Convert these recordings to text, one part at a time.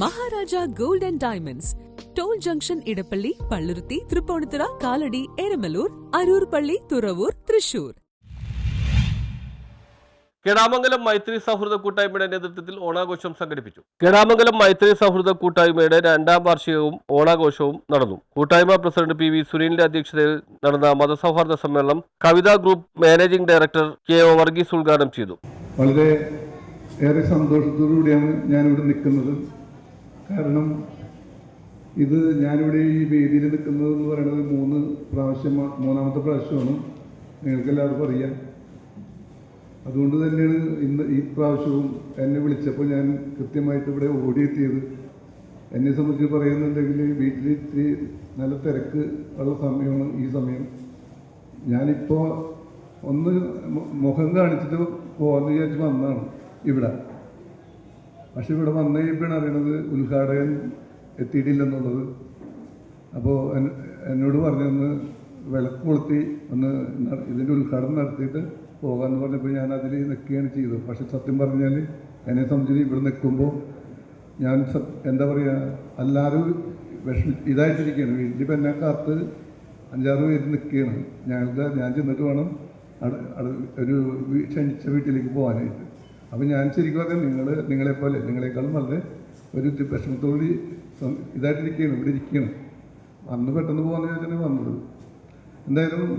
Maharaja gold and diamonds. Toll junction Edappally Palluruthy Tripunithura Kalady Eramalloor Aroor Palli Thuravoor Thrissur. Kedamangalam മൈത്രി സൗഹൃദ കൂട്ടായ്മയുടെ നേതൃത്വത്തിൽ ഓണാഘോഷം സംഘടിപ്പിച്ചു. കെടാമംഗലം മൈത്രി സൗഹൃദ കൂട്ടായ്മയുടെ രണ്ടാം വാർഷികവും ഓണാഘോഷവും നടന്നു. കൂട്ടായ്മ പ്രസിഡന്റ് പി വി സുനിലിന്റെ അധ്യക്ഷതയിൽ നടന്ന മതസൗഹാർദ്ദ സമ്മേളനം Kavitha group managing director K O Varghese ഉദ്ഘാടനം ചെയ്തു. വളരെ ഏറെ സന്തോഷത്തോടുകൂടിയാണ് ഞാനിവിടെ നിൽക്കുന്നത്. കാരണം ഇത് ഞാനിവിടെ ഈ വേദിയിൽ നിൽക്കുന്നത് എന്ന് പറയുന്നത് മൂന്ന് പ്രാവശ്യം മൂന്നാമത്തെ പ്രാവശ്യമാണ്. നിങ്ങൾക്കെല്ലാവർക്കും അറിയാം. അതുകൊണ്ട് തന്നെയാണ് ഇന്ന് ഈ പ്രാവശ്യവും എന്നെ വിളിച്ചപ്പോൾ ഞാൻ കൃത്യമായിട്ട് ഇവിടെ ഓടിയെത്തിയത്. എന്നെ സംബന്ധിച്ച് പറയുന്നുണ്ടെങ്കിൽ വീട്ടിൽ ഇത്തിരി നല്ല തിരക്ക് ഉള്ള സമയമാണ് ഈ സമയം. ഞാനിപ്പോൾ ഒന്ന് മുഖം കാണിച്ചിട്ട് പോകാമെന്ന് വിചാരിച്ച് വന്നതാണ് ഇവിടെ. പക്ഷെ ഇവിടെ വന്നു കഴിയുമ്പോഴാണ് അറിയണത് ഉദ്ഘാടകൻ എത്തിയിട്ടില്ലെന്നുള്ളത്. അപ്പോൾ എന്നോട് പറഞ്ഞു പറഞ്ഞൊന്ന് വിളക്ക് കൊളുത്തി ഒന്ന് ഇതിന്റെ ഉദ്ഘാടനം നടത്തിയിട്ട് പോകാമെന്ന് പറഞ്ഞപ്പോൾ ഞാൻ അതിൽ നിൽക്കുകയാണ് ചെയ്തത്. പക്ഷെ സത്യം പറഞ്ഞാൽ എന്നെ സംബന്ധിച്ച് ഇവിടെ നിൽക്കുമ്പോൾ ഞാൻ എന്താ പറയുക എല്ലാവരും വിഷമി ഇതായിട്ടിരിക്കുകയാണ്. വീട്ടിൽ ഇപ്പം എന്നെ കാത്ത് അഞ്ചാറ് പേര് നിൽക്കുകയാണ് ഞങ്ങൾക്ക് ഞാൻ ചെന്നിട്ട് വേണം ഒരു ക്ഷണിച്ച വീട്ടിലേക്ക് പോകാനായിട്ട്. അപ്പം ഞാൻ ശരിക്കും പറഞ്ഞാൽ നിങ്ങൾ നിങ്ങളെപ്പോലെ നിങ്ങളെക്കാളും വളരെ ഒരു വിഷമത്തോടുകൂടി ഇതായിട്ടിരിക്കുകയാണ് ഇവിടെ ഇരിക്കുകയാണ്. അന്ന് പെട്ടെന്ന് പോകാമെന്ന് ചോദിച്ചാൽ വന്നത്. എന്തായാലും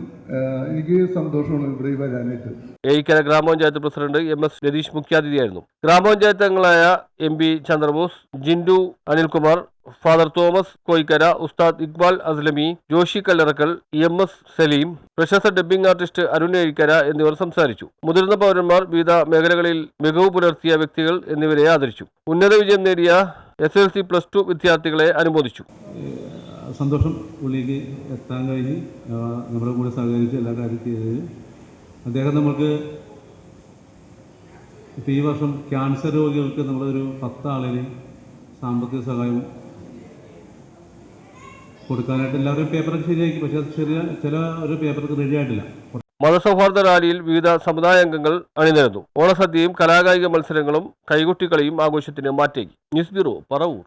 എനിക്ക് സന്തോഷമാണ് ഇവിടെ വരാനായിട്ട്. ഏയിക്കര ഗ്രാമപഞ്ചായത്ത് പ്രസിഡന്റ് എം എസ് രതീഷ് മുഖ്യാതിഥിയായിരുന്നു. ഗ്രാമപഞ്ചായത്ത് അംഗങ്ങളായ M P Chandrabose Jindu Anilkumar father Thomas Koikkara Ustad Iqbal Aslami Joshy Kallarackal M S Saleem പ്രശസ്ത ഡബ്ബിംഗ് ആർട്ടിസ്റ്റ് അരുൺ ഏഴിക്കര എന്നിവർ സംസാരിച്ചു. മുതിർന്ന പൗരന്മാർ വിവിധ മേഖലകളിൽ മികവ് പുലർത്തിയ വ്യക്തികൾ എന്നിവരെ ആദരിച്ചു. ഉന്നത വിജയം നേടിയ S L C plus two വിദ്യാർത്ഥികളെ അനുമോദിച്ചു. സന്തോഷം പുള്ളിക്ക് എത്താൻ കഴിഞ്ഞ് നമ്മുടെ കൂടെ സഹകരിച്ച് എല്ലാ കാര്യം ചെയ്തത് അദ്ദേഹം നമുക്ക് ഇപ്പോൾ ഈ വർഷം ക്യാൻസർ രോഗികൾക്ക് നമ്മളൊരു പത്ത് ആളിന് സാമ്പത്തിക സഹായം കൊടുക്കാനായിട്ട് എല്ലാവരും പേപ്പറൊക്കെ ശരിയാക്കി. പക്ഷേ അത് ചെറിയ ചില ഒരു പേപ്പർക്ക് റെഡി ആയിട്ടില്ല. മതസൗഹാർദ്ദ റാലിയിൽ വിവിധ സമുദായ അംഗങ്ങൾ അണിനിരന്നു. ഓണസദ്യയും കലാകായിക മത്സരങ്ങളും കൈകൊട്ടിക്കളിയും ആഘോഷത്തിന് മാറ്റേകി. News bureau Paravur.